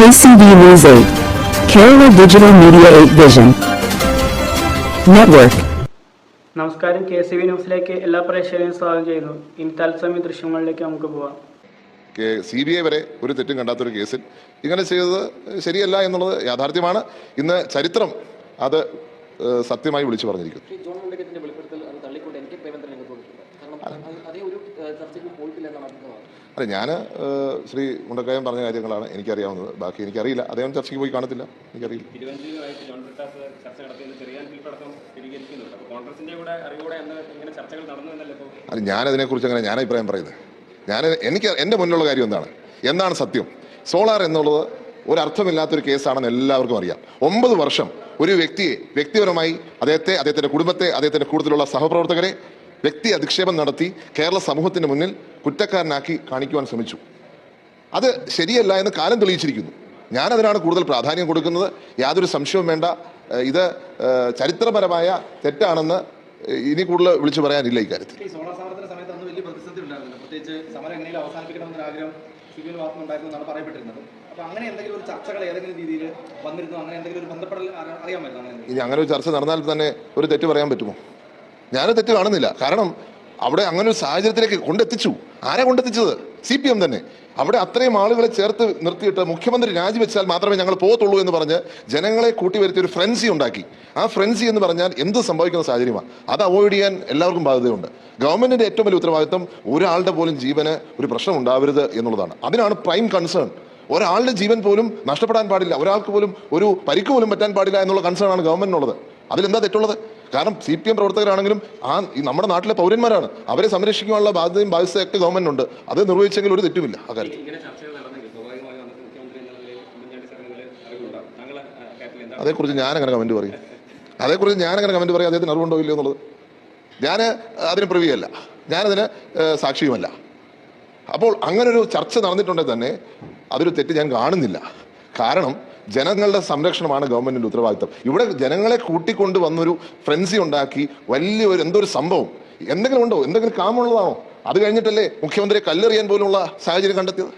KCB News 8. Kerala Digital Media 8 Vision. Network. നമസ്കാരം K C V ന്യൂസിലേക്ക് എല്ലാ പ്രേക്ഷകരെയും സ്വാഗതം ചെയ്യുന്നു ഇനി തത്സമയ ദൃശ്യങ്ങളിലേക്ക് നമുക്ക് പോവാം സി ബി ഐ വരെ ഒരു തെറ്റും കണ്ടാത്തൊരു കേസിൽ ഇങ്ങനെ ചെയ്തത് ശരിയല്ല എന്നുള്ളത് യാഥാർത്ഥ്യമാണ് ഇന്ന് ചരിത്രം അത് സത്യമായി വിളിച്ചു പറഞ്ഞിരിക്കുന്നു ശ്രീ ജോൺ മുണ്ടക്കത്തിന്റെ വെളിപ്പെടുത്തൽ അത് തള്ളിക്കൊണ്ട് എനിക്ക് പ്രേമേന്ദ്രൻ രംഗത്ത് വന്നിട്ടുണ്ട് കാരണം അത് അതേ ഒരു ഏഹ്, ചർച്ചയ്ക്ക് പോയിട്ടില്ല അല്ല ഞാൻ ശ്രീ മുണ്ടക്കായൻ പറഞ്ഞ കാര്യങ്ങളാണ് എനിക്കറിയാവുന്നത്. ബാക്കി എനിക്കറിയില്ല. അദ്ദേഹം ചർച്ചയ്ക്ക് പോയി കാണത്തില്ല. എനിക്കറിയില്ല. അല്ല ഞാൻ അതിനെക്കുറിച്ച് അങ്ങനെ ഞാൻ അഭിപ്രായം പറയുന്നത്. ഞാൻ എനിക്ക് എന്റെ മുന്നിലുള്ള കാര്യം എന്താണ്? എന്താണ് സത്യം? സോളാർ എന്നുള്ളത് ഒരർത്ഥമില്ലാത്തൊരു കേസാണെന്ന് എല്ലാവർക്കും അറിയാം. ഒമ്പത് വർഷം ഒരു വ്യക്തിയെ വ്യക്തിപരമായി അദ്ദേഹത്തെ അദ്ദേഹത്തിന്റെ കുടുംബത്തെ അദ്ദേഹത്തിന്റെ കൂടുതലുള്ള സഹപ്രവർത്തകരെ വ്യക്തി അധിക്ഷേപം നടത്തി കേരള സമൂഹത്തിന് മുന്നിൽ കുറ്റക്കാരനാക്കി കാണിക്കുവാൻ ശ്രമിച്ചു. അത് ശരിയല്ല എന്ന് കാലം തെളിയിച്ചിരിക്കുന്നു. ഞാനതിനാണ് കൂടുതൽ പ്രാധാന്യം കൊടുക്കുന്നത്. യാതൊരു സംശയവും വേണ്ട. ഇത് ചരിത്രപരമായ തെറ്റാണെന്ന് ഇനി കൂടുതൽ വിളിച്ചു പറയാനില്ല ഇക്കാര്യത്തിൽ ഇനി അങ്ങനെ ഒരു ചർച്ച നടന്നാൽ തന്നെ ഒരു തെറ്റ് പറയാൻ പറ്റുമോ? ഞാൻ തെറ്റ് കാണുന്നില്ല. കാരണം അവിടെ അങ്ങനെ ഒരു സാഹചര്യത്തിലേക്ക് കൊണ്ടെത്തിച്ചു. ആരെ കൊണ്ടെത്തിച്ചത്? സി പി എം തന്നെ. അവിടെ അത്രയും ആളുകളെ ചേർത്ത് നിർത്തിയിട്ട് മുഖ്യമന്ത്രി രാജിവെച്ചാൽ മാത്രമേ ഞങ്ങൾ പോകത്തുള്ളൂ എന്ന് പറഞ്ഞ് ജനങ്ങളെ കൂട്ടി വരുത്തി ഒരു ഫ്രൻസി ഉണ്ടാക്കി. ആ ഫ്രൻസി എന്ന് പറഞ്ഞാൽ എന്ത് സംഭവിക്കുന്ന സാഹചര്യമാണ് അത് അവോയ്ഡ് ചെയ്യാൻ എല്ലാവർക്കും ബാധ്യതയുണ്ട്. ഗവൺമെന്റിന്റെ ഏറ്റവും വലിയ ഉത്തരവാദിത്വം ഒരാളുടെ പോലും ജീവന് ഒരു പ്രശ്നം ഉണ്ടാവരുത് എന്നുള്ളതാണ്. അതിനാണ് പ്രൈം കൺസേൺ ഒരാളുടെ ജീവൻ പോലും നഷ്ടപ്പെടാൻ പാടില്ല. ഒരാൾക്ക് പോലും ഒരു പരിക്ക് പോലും പറ്റാൻ പാടില്ല എന്നുള്ള കൺസേൺ ആണ് ഗവൺമെന്റിനുള്ളത്. അതിലെന്താ തെറ്റുള്ളത്? കാരണം സി പി എം പ്രവർത്തകരാണെങ്കിലും ആ നമ്മുടെ നാട്ടിലെ പൗരന്മാരാണ്. അവരെ സംരക്ഷിക്കാനുള്ള ബാധ്യതയും ബാധ്യതയൊക്കെ ഗവൺമെന്റിനുണ്ട്. അത് നിർവഹിച്ചെങ്കിൽ ഒരു തെറ്റുമില്ല ആ കാര്യത്തിൽ. അതേക്കുറിച്ച് ഞാൻ അങ്ങനെ കമന്റ് പറയും. അതേക്കുറിച്ച് ഞാൻ അങ്ങനെ കമന്റ് പറയും അദ്ദേഹത്തിന് അറിവുണ്ടോ ഇല്ലയോ എന്നുള്ളത്. ഞാൻ അതിന് പ്രിവിയല്ല ഞാനതിന് സാക്ഷിയുമല്ല. അപ്പോൾ അങ്ങനൊരു ചർച്ച നടന്നിട്ടുണ്ടെങ്കിൽ തന്നെ അതൊരു തെറ്റ് ഞാൻ കാണുന്നില്ല. കാരണം ജനങ്ങളുടെ സംരക്ഷണമാണ് ഗവൺമെന്റിന്റെ ഉത്തരവാദിത്തം. ഇവിടെ ജനങ്ങളെ കൂട്ടിക്കൊണ്ട് വന്നൊരു ഫ്രൻസി ഉണ്ടാക്കി വലിയൊരു എന്തോ ഒരു സംഭവം? എന്തെങ്കിലും ഉണ്ടോ? എന്തെങ്കിലും കാമുള്ളതാണോ അത് കഴിഞ്ഞിട്ടല്ലേ മുഖ്യമന്ത്രിയെ കല്ലെറിയാൻ പോലുള്ള സാഹചര്യം കണ്ടെത്തിയത്?